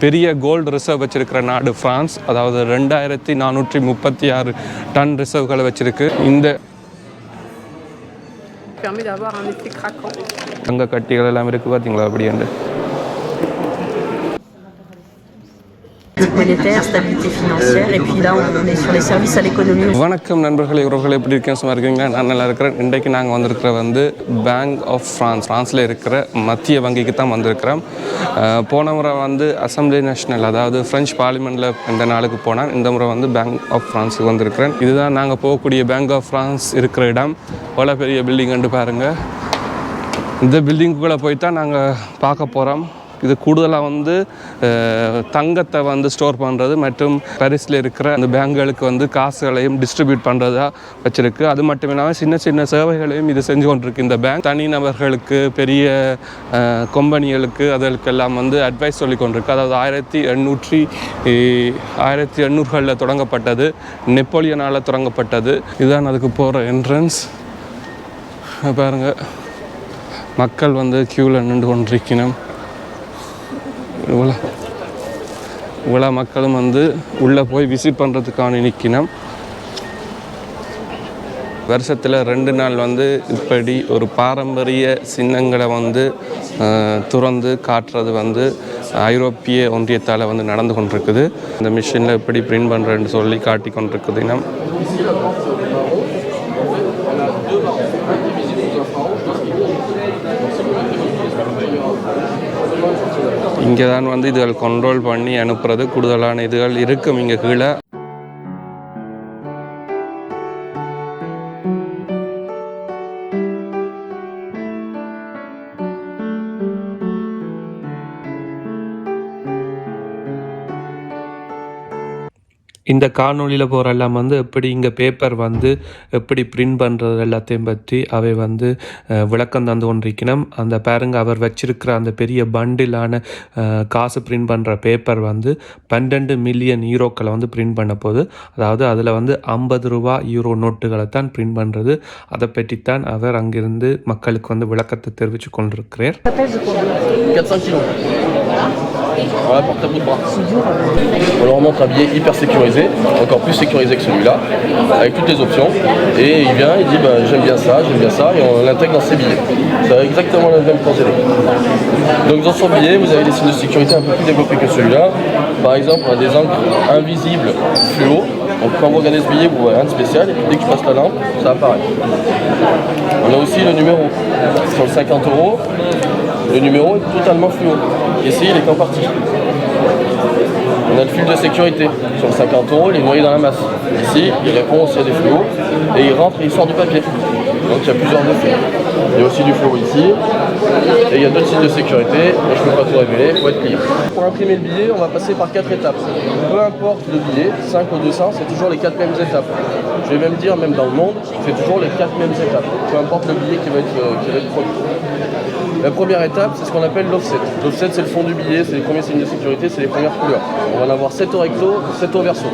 பெரிய gold reserve வச்சிருக்கிற நாடு பிரான்ஸ் அதாவது ரெண்டாயிரத்தி நானூற்றி முப்பத்தி ஆறு டன் ரிசர்வ்களை வச்சிருக்கு. இந்த. தங்க கட்டிகள் எல்லாம் இருக்குது பார்த்தீங்களா அப்படின்ட்டு monétaire, stabilité financière, et puis là on est sur les services à l'économie. வணக்கம் நண்பர்களே உறவுகள் எப்படி இருக்கேன் சும்மா இருக்கீங்க நான் நல்லா இருக்கிறேன். இன்றைக்கு நாங்கள் வந்திருக்கிற வந்து பேங்க் ஆஃப் ஃப்ரான்ஸ் ஃப்ரான்ஸில் இருக்கிற மத்திய வங்கிக்கு தான் வந்திருக்கிறோம். போன முறை வந்து அசம்பிளி நேஷனல் அதாவது ஃப்ரெஞ்ச் பார்லிமெண்ட்டில் இந்த நாளுக்கு போனால் இந்த முறை வந்து பேங்க் ஆஃப் ஃப்ரான்ஸுக்கு வந்திருக்கிறேன். இதுதான் நாங்கள் போகக்கூடிய பேங்க் ஆஃப் ஃப்ரான்ஸ் இருக்கிற இடம். எவ்வளோ பெரிய பில்டிங் கண்டு பாருங்கள் இந்த பில்டிங்குள்ளே போய் தான் நாங்கள் பார்க்க போகிறோம் இது கூடுதலாக வந்து தங்கத்தை வந்து ஸ்டோர் பண்ணுறது மற்றும் பரிசில் இருக்கிற அந்த பேங்குகளுக்கு வந்து காசுகளையும் டிஸ்ட்ரிபியூட் பண்ணுறதா வச்சுருக்கு. அது மட்டும் இல்லாமல் சின்ன சின்ன சேவைகளையும் இது செஞ்சு கொண்டிருக்கு. இந்த பேங்க் தனிநபர்களுக்கு பெரிய அஹ், கம்பெனிகளுக்கு அதற்கெல்லாம் வந்து அட்வைஸ் சொல்லி கொண்டிருக்கு. அதாவது ஆயிரத்தி எண்ணூற்றி ஆயிரத்தி எண்ணூறுகளில் தொடங்கப்பட்டது. நெப்போலியனால் தொடங்கப்பட்டது. இதுதான் அதுக்கு போகிற என்ட்ரன்ஸ் பாருங்கள் மக்கள் வந்து க்யூவில் நின்று கொண்டிருக்கணும். இவ்வளோ. இவ்வளோ மக்களும் வந்து உள்ளே போய் விசிட் பண்ணுறதுக்கான நிற்கணும் வருஷத்தில் ரெண்டு நாள் வந்து இப்படி ஒரு பாரம்பரிய சின்னங்களை வந்து துறந்து காட்டுறது வந்து ஐரோப்பிய ஒன்றியத்தால் வந்து நடந்து கொண்டிருக்குது. இந்த மிஷினில் எப்படி பிரிண்ட் பண்ணுறேன்னு சொல்லி காட்டி கொண்டிருக்குது இனம். இங்கே தான் வந்து இதுகள் கண்ட்ரோல் பண்ணி அனுப்புறது. கூடுதலான இதுகள் இருக்கும். இங்கே கீழே இந்த காணொலியில் போகிற எல்லாம் வந்து எப்படி இங்கே பேப்பர் வந்து எப்படி பிரிண்ட் பண்ணுறது எல்லாத்தையும் பற்றி அவை வந்து விளக்கம் தந்து கொண்டிருக்கணும். அந்த பாருங்க அவர் வச்சிருக்கிற அந்த பெரிய பண்டிலான காசு பிரிண்ட் பண்ணுற பேப்பர் வந்து பன்னெண்டு மில்லியன் ஈரோக்களை வந்து பிரிண்ட் பண்ண போகுது. அதாவது அதில் வந்து ஐம்பது ரூபா யூரோ நோட்டுகளை தான் பிரிண்ட் பண்ணுறது அதை பற்றித்தான் அவர் அங்கிருந்து மக்களுக்கு வந்து விளக்கத்தை தெரிவித்து கொண்டிருக்கிறார். Voilà pour ta bout de bras. On leur montre un billet hyper sécurisé, encore plus sécurisé que celui-là, avec toutes les options. Et il vient, il dit bah, j'aime bien ça, j'aime bien ça, et on l'intègre dans ses billets. C'est exactement le même procédé. Donc dans son billet, vous avez des signes de sécurité un peu plus développés que celui-là. Par exemple, on a des encres invisibles fluo. Donc quand vous regardez ce billet, vous voyez rien de spécial, et puis dès que je passe la lampe, ça apparaît. On a aussi le numéro. Sur le 50 euros, le numéro est totalement fluo. Ici, il est qu'en partie. On a le fil de sécurité. Sur le 50 euros, il est noyé dans la masse. Ici, il répond aussi à des fluos et il rentre et il sort du papier. Donc il y a plusieurs effets. Il y a aussi du fluo ici. Et il y a d'autres signes de sécurité. Mais je ne peux pas tout révéler, il faut être client. Pour imprimer le billet, on va passer par quatre étapes. Peu importe le billet, 5 ou 200, c'est toujours les quatre mêmes étapes. Je vais même dire, même dans le monde, c'est toujours les quatre mêmes étapes. Peu importe le billet qui va être, euh, qui va être produit. La première étape, c'est ce qu'on appelle l'offset. L'offset, c'est le fond du billet, c'est les premiers signes de sécurité, c'est les premières couleurs. On va en avoir 7 au recto, 7 au verso.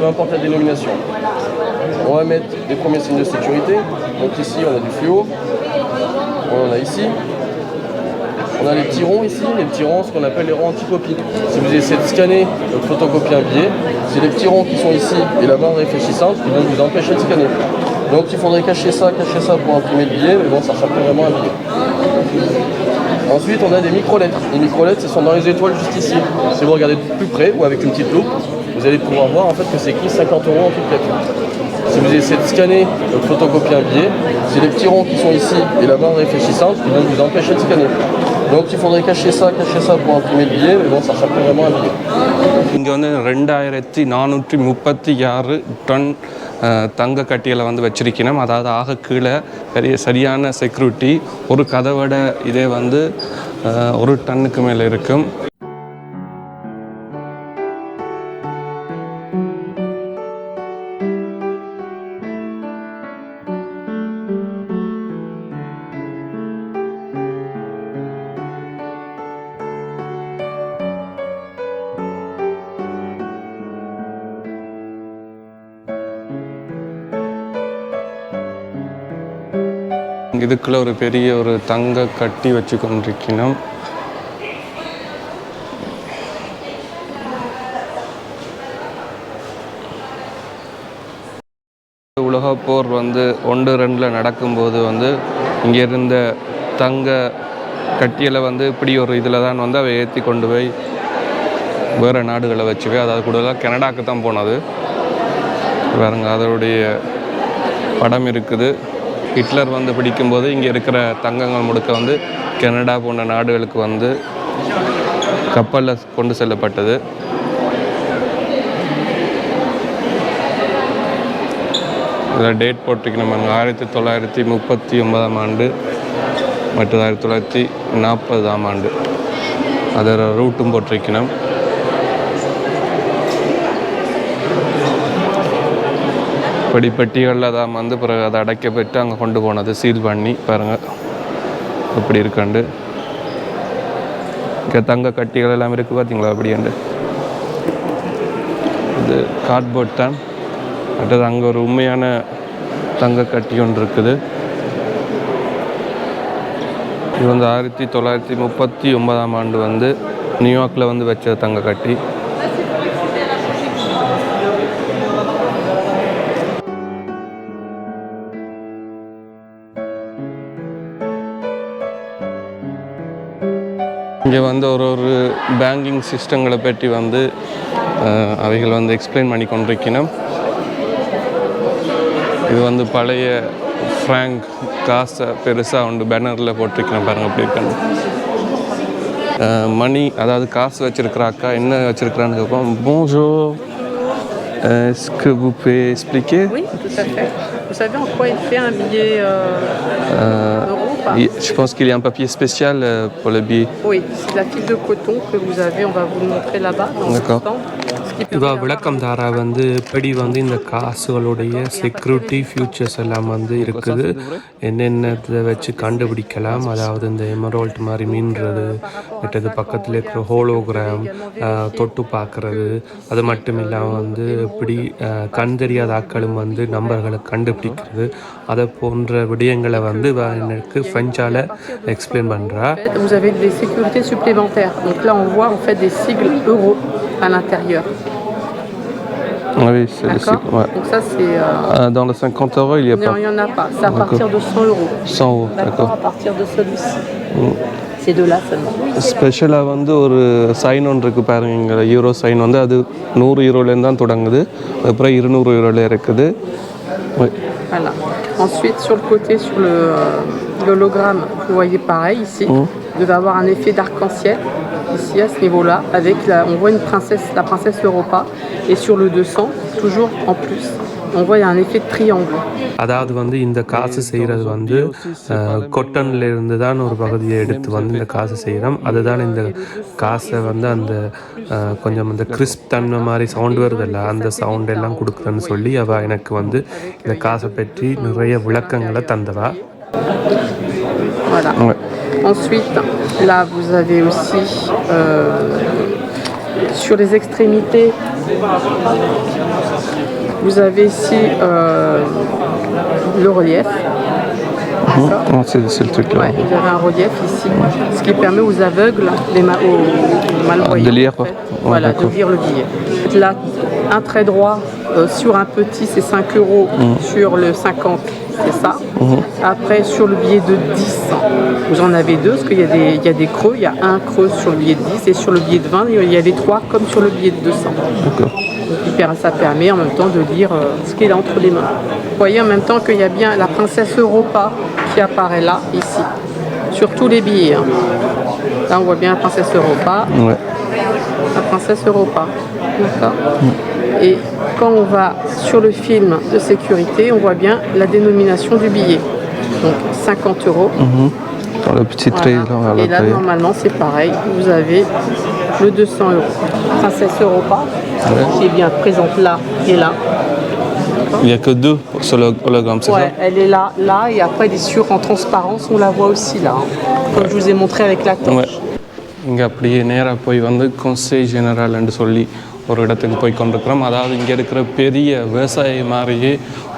Peu importe la dénomination. On va mettre les premiers signes de sécurité. Donc ici, on a du fluo. On en a ici. On a les petits ronds ici, les petits ronds, ce qu'on appelle les ronds anti-copie. Si vous essayez de scanner de photocopier un billet, c'est les petits ronds qui sont ici et la barre réfléchissante qui vont vous empêcher de scanner. Donc il faudrait cacher ça, cacher ça pour imprimer le billet, mais bon, ça ressemble vraiment à un billet. Ensuite, on a des micro-lettres. Les micro-lettres, ce sont dans les étoiles juste ici. Si vous regardez de plus près ou avec une petite loupe, vous allez pouvoir voir en fait que c'est écrit 50 euros en toute lettres. Si vous essayez de scanner de photocopier un billet, c'est les petits ronds qui sont ici et la barre réfléchissante qui vont vous empêcher de scanner. Donc il faudrait cacher ça, cacher ça pour imprimer le billet, mais bon, ça ressemble vraiment à un billet. தங்க கட்டியில் வந்து வச்சிருக்கணும். அதாவது ஆக கீழே பெரிய சரியான security ஒரு கதவோட இதே வந்து ஒரு டன்னுக்கு மேலே இருக்கும். இதுக்குள்ள ஒரு பெரிய ஒரு தங்க கட்டி வச்சு கொண்டிருக்கணும் உலகப்போர் வந்து ஒன்று ரெண்டில் நடக்கும்போது வந்து இங்கே இருந்த தங்க கட்டியில் வந்து இப்படி ஒரு இதில் தான் வந்து அதை ஏற்றி கொண்டு போய் வேறு நாடுகளை வச்சுவே. அதாவது கூட கனடாக்கு தான் போனது. பாருங்க அதனுடைய படம் இருக்குது. ஹிட்லர் வந்து பிடிக்கும்போது இங்கே இருக்கிற தங்கங்கள் முழுக்க வந்து கனடா போன்ற நாடுகளுக்கு வந்து கப்பலில் கொண்டு செல்லப்பட்டது. இதில் டேட் போட்டிருக்கணும் பாருங்க. ஆயிரத்தி தொள்ளாயிரத்தி முப்பத்தி ஒன்பதாம் ஆண்டு மற்றும் ஆயிரத்தி தொள்ளாயிரத்தி நாற்பதாம் ஆண்டு. அதோட ரூட்டும் போட்டிருக்கணும். இப்படி பெட்டிகளில் தான் வந்து பிறகு அதை அடைக்கப்பட்டு அங்கே கொண்டு போனது சீல் பண்ணி பாருங்கள் அப்படி இருக்காண்டு. இங்கே தங்க கட்டிகள் எல்லாம் இருக்குது பார்த்தீங்களா? அப்படியாண்டு இது கார்ட்போர்ட் தான். அடுத்தது அங்கே ஒரு உண்மையான தங்க கட்டி ஒன்று இருக்குது. இது வந்து ஆயிரத்தி தொள்ளாயிரத்தி முப்பத்தி ஒன்பதாம் ஆண்டு வந்து நியூயார்க்கில் வந்து வச்ச தங்க கட்டி. இங்கே வந்து ஒரு ஒரு பேங்கிங் சிஸ்டங்களை பற்றி வந்து அவைகள் வந்து எக்ஸ்பிளைன் பண்ணி கொண்டிருக்கணும் இது வந்து பழைய ஃப்ராங்க் காசை பெருசாக உண்டு பேனரில் போட்டிருக்கணும் பாருங்க அப்படி இருக்கான்னு. மணி அதாவது காசு வச்சிருக்கிற அக்கா என்ன வச்சிருக்கிறான்னு கேட்போம். போன்ஜோ est-ce que vous pouvez expliquer? Oui, tout à fait. Vous savez en quoi il fait un billet euh, ou pas Je pense qu'il y a un papier spécial euh, pour le billet. Oui, c'est la fibre de coton que vous avez, on va vous le montrer là-bas dans D'accord. இதுவா விளக்கம் தாரா வந்து எப்படி வந்து இந்த காசுகளுடைய security features எல்லாம் வந்து இருக்குது. என்னென்னத்தை வச்சு கண்டுபிடிக்கலாம்? அதாவது இந்த எமரோல்ட் மாதிரி மீன்றது மற்றது பக்கத்தில் இருக்கிற ஹோலோகிராம் தொட்டு பார்க்கறது. அது மட்டும் இல்லாமல் வந்து எப்படி கண் தெரியாத ஆட்களும் வந்து நம்பர்களை கண்டுபிடிக்கிறது. அதை போன்ற விடயங்களை வந்து எனக்கு ஃப்ரெஞ்சால் எக்ஸ்பிளைன் பண்ணுறா Vous avez des sécurités supplémentaires. Donc là, on voit en fait des sigles euros à l'intérieur. Oui, c'est le D'accord cycle, ouais. Donc ça, c'est... euh, Euh, Dans le 50 euros, il n'y a non, pas il n'y en a pas. C'est à partir de 100 euros. 100 euros. D'accord D'accord. À partir de celui-ci. Ces deux-là seulement. ஸ்பெஷலாக வந்து ஒரு sign ஒன்று இருக்குது பாருங்க இங்கே euro sign வந்து அது நூறு யூரோலேருந்து தான் தொடங்குது அப்புறம் இருநூறு யூரோல இருக்குது Oui. Voilà. Ensuite, sur le côté, sur le, euh, l'hologramme, vous voyez pareil ici. Vous devez avoir un effet d'arc-en-ciel Ici à ce niveau-là. Avec la, on voit une princesse, la princesse Europa. Et sur le 200, toujours en plus, on voit il y a un effet de triangle. அதாவது வந்து இந்த காசு செய்கிறது வந்து கொட்டன்ல இருந்து தான் ஒரு பகுதியை எடுத்து வந்து இந்த காசு செய்கிறோம் அதுதான் இந்த காசை வந்து அந்த கொஞ்சம் அந்த கிறிஸ்ப் தன்மை மாதிரி சவுண்ட் வருதில்ல அந்த சவுண்ட் எல்லாம் கொடுக்குறேன்னு சொல்லி அவள் எனக்கு வந்து இந்த காசை பற்றி நிறைய விளக்கங்களை தந்தவா Voilà. Ensuite, là, vous avez aussi euh, sur les extrémités, vous avez ici euh, le relief. D'accord c'est le truc Ouais, vous avez un relief ici, ce qui permet aux aveugles, les ma- aux malvoyants, de lire, en fait, voilà, de lire le billet. Là, un trait droit euh, sur un petit, c'est 5 euros. Sur le 50, c'est ça. Après, sur le billet de 10, vous en avez deux, parce qu'il y, a des- il y a des creux. Il y a un creux sur le billet de 10 et sur le billet de 20, il y a les trois comme sur le billet de 200. D'accord. Ça permet en même temps de lire euh, ce qu'il a entre les mains. Vous voyez en même temps qu'il y a bien la princesse Europa qui apparaît là, ici, sur tous les billets. hein. Là, on voit bien la princesse Europa, Ouais. la princesse Europa. D'accord Et quand on va sur le film de sécurité, on voit bien la dénomination du billet. Donc 50 euros. Dans le petit Voilà. trait là, à Et là, l'intérieur. normalement, c'est pareil. Vous avez le 200 euros. Princesse Europa, qui est bien présente là et là. Il n'y a que deux sur le hologramme, c'est Ouais, elle est là, là, et après, elle est sûre en transparence, on la voit aussi là. hein. Comme je vous ai montré avec la ça Ouais. torche. இங்கே அப்படியே நேராக போய் வந்து கொன்சே general என்று சொல்லி ஒரு இடத்துக்கு போய் கொண்டிருக்கிறோம். அதாவது இங்கே இருக்கிற பெரிய விவசாயி மாதிரியே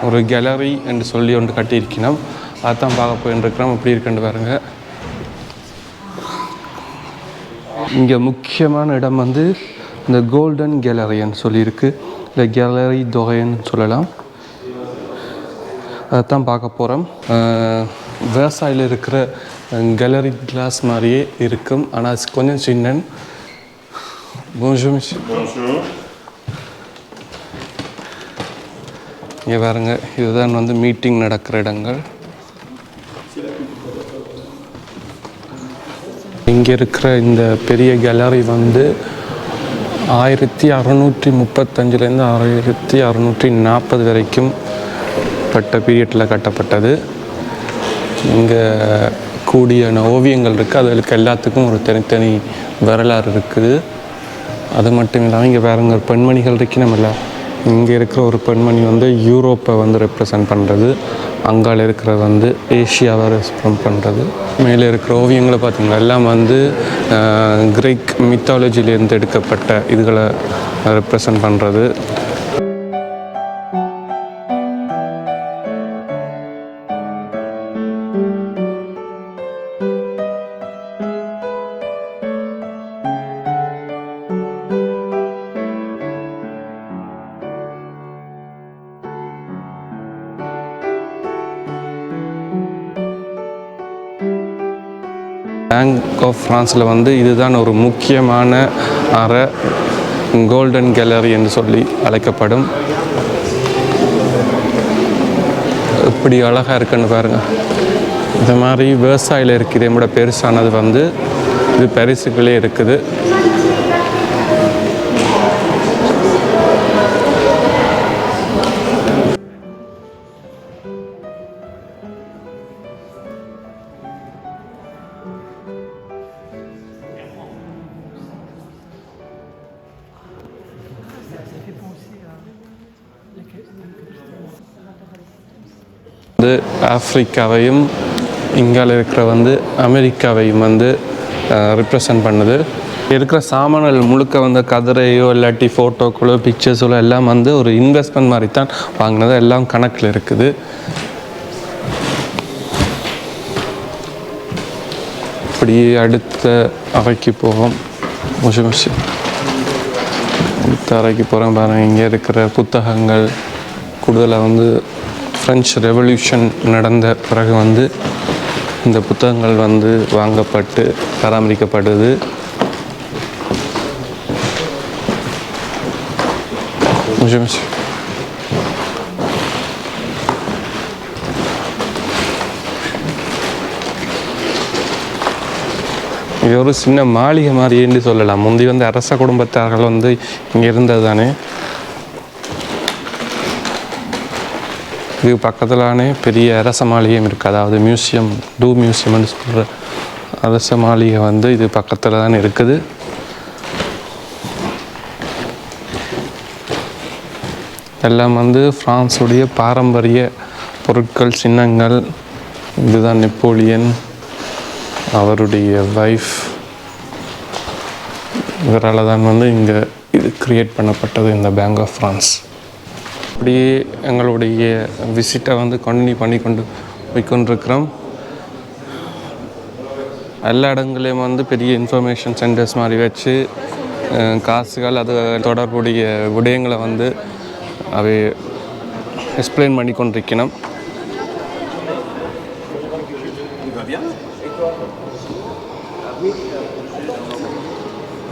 ஒரு கேலரி என்று சொல்லி ஒன்று கட்டியிருக்கணும் அதான் பார்க்க போயின்னு அப்படி இருக்குன்னு பாருங்க. இங்கே முக்கியமான இடம் வந்து இந்த கோல்டன் கேலரின்னு சொல்லியிருக்கு. இல்லை கேலரி தொகைன்னு சொல்லலாம். அதைத்தான் பார்க்க போகிறோம் விவசாயியில் இருக்கிற கேலரி கிளாஸ் மாதிரியே இருக்கும். ஆனால் அது கொஞ்சம் சின்னன். Bonjour, monsieur. இங்கே பாருங்க இதுதான் வந்து மீட்டிங் நடக்கிற இடங்கள். இங்கே இருக்கிற இந்த பெரிய கேலரி வந்து ஆயிரத்தி அறநூற்றி முப்பத்தஞ்சுலேருந்து ஆயிரத்தி அறநூற்றி நாற்பது வரைக்கும் பட்ட பீரியட்டில் கட்டப்பட்டது. இங்கே கூடிய ஓவியங்கள் இருக்குது அதுகளுக்கு எல்லாத்துக்கும் ஒரு தனித்தனி வரலாறு இருக்குது. அது மட்டும் இல்லாமல் இங்கே வேறுங்க பெண்மணிகள் இருக்கணுமில்ல இங்கே இருக்கிற ஒரு பெண்மணி வந்து யூரோப்பை வந்து ரெப்ரசன்ட் பண்ணுறது அங்கால இருக்கிற வந்து ஏஷியாவை ரெஸ்பெண்ட் பண்ணுறது மேலே இருக்கிற ஓவியங்களை பார்த்திங்கன்னா எல்லாம் வந்து கிரேக் மித்தாலஜிலேருந்து எடுக்கப்பட்ட இதுகளை ரெப்ரசன்ட் பண்ணுறது ஆஃப் ஃப்ரான்ஸில் வந்து இதுதான் ஒரு முக்கியமான அறை கோல்டன் கேலரி என்று சொல்லி அழைக்கப்படும். இப்படி அழகாக இருக்குன்னு பாருங்கள் இந்த மாதிரி விவசாயியில் இருக்குது விட பெருசானது வந்து இது பரிசுகளே இருக்குது. வந்து ஆஃப்ரிக்காவையும் இங்கால இருக்கிற வந்து அமெரிக்காவையும் வந்து ரிப்ரசன்ட் பண்ணுது. இருக்கிற சாமான்கள் முழுக்க வந்து கதிரையோ இல்லாட்டி ஃபோட்டோக்களோ பிக்சர்ஸோ எல்லாம் வந்து ஒரு இன்வெஸ்ட்மெண்ட் மாதிரி தான் வாங்கினது. எல்லாம் கணக்கில் இருக்குது. இப்படி அடுத்த அறைக்கு போவோம். முஷி முஷி. அடுத்த அறைக்கு போகிறேன் பாருங்கள் இங்கே இருக்கிற புத்தகங்கள் கூடுதலாக வந்து ஃப்ரெஞ்ச் ரெவல்யூஷன் நடந்த பிறகு வந்து இந்த புத்தகங்கள் வந்து வாங்கப்பட்டு பராமரிக்கப்படுது இது ஒரு சின்ன மாளிகை மாதிரின்னு சொல்லலாம். முந்தி வந்து அரச குடும்பத்தார்கள் வந்து இங்கே இருந்தது தானே. இது பக்கத்திலானே பெரிய அரச மாளிகையும் இருக்குது அதாவது மியூசியம் டூ மியூசியம்னு சொல்கிற அரச மாளிகை வந்து இது பக்கத்தில் தான் இருக்குது. எல்லாம் வந்து ஃப்ரான்ஸுடைய பாரம்பரிய பொருட்கள் சின்னங்கள் இதுதான் நெப்போலியன் அவருடைய வைஃப் இவரால் தான் வந்து இங்கே இது கிரியேட் பண்ணப்பட்டது இந்த பேங்க் ஆஃப் ஃப்ரான்ஸ் அப்படியே எங்களுடைய விசிட்டை வந்து கண்டினியூ பண்ணி கொண்டு போய்கொண்டிருக்கிறோம் எல்லா இடங்களையும் வந்து பெரிய இன்ஃபர்மேஷன் சென்டர்ஸ் மாதிரி வச்சு காசுகள் அது தொடர்புடைய விடயங்களை வந்து அவை எக்ஸ்பிளைன் பண்ணி கொண்டிருக்கணும்.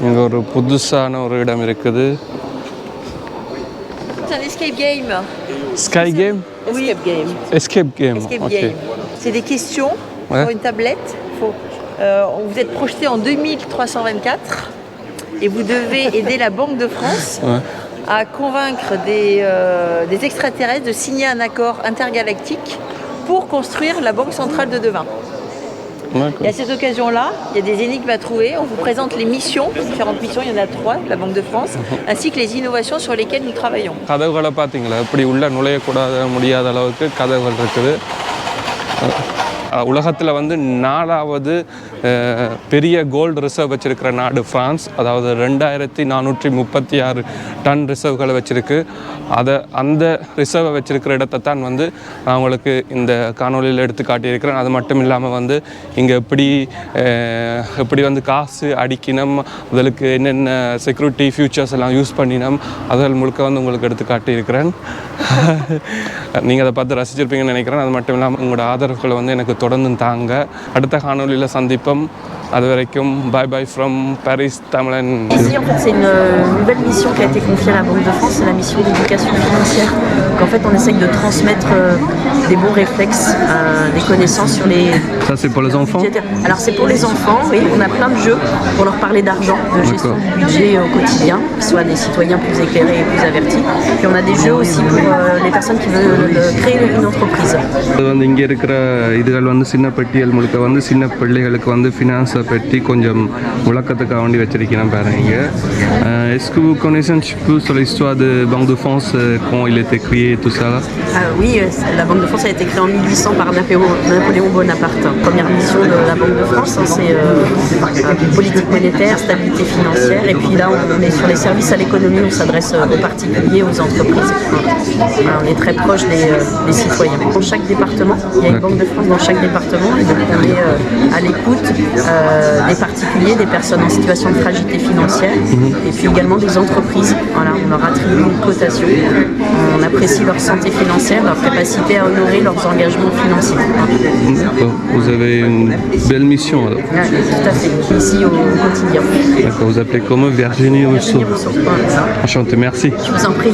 இங்கே ஒரு புதுசான ஒரு இடம் இருக்குது. C'est un escape game. Sky Game? Oui. Escape game. Escape Game. C'est des questions Ouais. sur une tablette. Euh, vous êtes projeté en 2324 et vous devez aider la Banque de France à convaincre des, euh, des extraterrestres de signer un accord intergalactique pour construire la Banque centrale de demain. D'accord. Et à cette occasion-là, il y a des énigmes à trouver. On vous présente les missions, différentes missions, il y en a trois, de la Banque de France, ainsi que les innovations sur lesquelles nous travaillons. கதவுகளை பார்த்தீங்களா இப்படி உள்ள நுழையக்கூடாத முடியாத அளவுக்கு கதவுகள் இருக்குது உலகத்தில் வந்து நாலாவது பெரிய கோல்டு ரிசர்வ் வச்சுருக்கிற நாடு ஃப்ரான்ஸ். அதாவது ரெண்டாயிரத்தி நானூற்றி முப்பத்தி ஆறு டன் ரிசர்வ்களை வச்சுருக்கு. அதை அந்த ரிசர்வை வச்சுருக்கிற இடத்தை தான் வந்து நான் உங்களுக்கு இந்த காணொலியில் எடுத்து காட்டியிருக்கிறேன். அது மட்டும் இல்லாமல் வந்து இங்கே எப்படி எப்படி வந்து காசு அடிக்கணும் அதற்கு என்னென்ன செக்யூரிட்டி ஃபியூச்சர்ஸ் எல்லாம் யூஸ் பண்ணினோம் அதில் முழுக்க வந்து உங்களுக்கு எடுத்து காட்டியிருக்கிறேன். நீங்கள் அதை பார்த்து ரசிச்சிருப்பீங்கன்னு நினைக்கிறேன். அது மட்டும் இல்லாமல் உங்களோட ஆதரவுகளை வந்து எனக்கு தொடர்ந்து தாங்க அடுத்த காணொளியில் சந்திப்போம் அது வரைக்கும் bye bye from Paris Tamilan Ici, en fait, c'est une euh, nouvelle mission qui a été confiée à la Banque de France, c'est la mission d'éducation financière. Donc, en fait, on essaye de transmettre euh, des bons réflexes, euh, des connaissances sur les Ça c'est pour les enfants budgétaires. Alors, c'est pour les enfants, oui, on a plein de jeux pour leur parler d'argent, de gestion D'accord. du budget au quotidien, qu'ils soient des citoyens plus éclairés et plus avertis. Puis, on a des jeux aussi pour euh, les personnes qui veulent euh, créer une entreprise. அது வந்து இங்கே இருக்கிற இதுகள் வந்து சின்ன பெட்டியல் முழுக்க வந்து சின்ன பிள்ளைகளுக்கு வந்து ஃபினான்ஸை பற்றி கொஞ்சம் விளக்கத்துக்காக வேண்டி வச்சிருக்கிறேன் பாருங்க Euh, Est-ce que vous connaissez un petit peu sur l'histoire de Banque de France, euh, quand il a été Créé et tout ça là Ah oui, euh, la Banque de France a été créée en 1800 par Napoléon, Napoléon Bonaparte. Première mission de la Banque de France, hein, c'est euh, euh, politique monétaire, stabilité financière. Et puis là, on est sur les services à l'économie, on s'adresse aux particuliers, aux entreprises. On est très proche des, des citoyens. Dans chaque département, il y a une Banque de France dans chaque département. Et donc on est euh, à l'écoute euh, des particuliers, des personnes en situation de fragilité financière. Et puis également des entreprises. Voilà, on leur attribue une cotation. On apprécie leur santé financière, leur capacité à honorer leurs engagements financiers. D'accord. Vous avez une belle mission alors. Ouais, tout à fait. Ici au quotidien. D'accord, vous appelez comment? Virginie Rousseau. Enchanté, merci. Je vous en prie.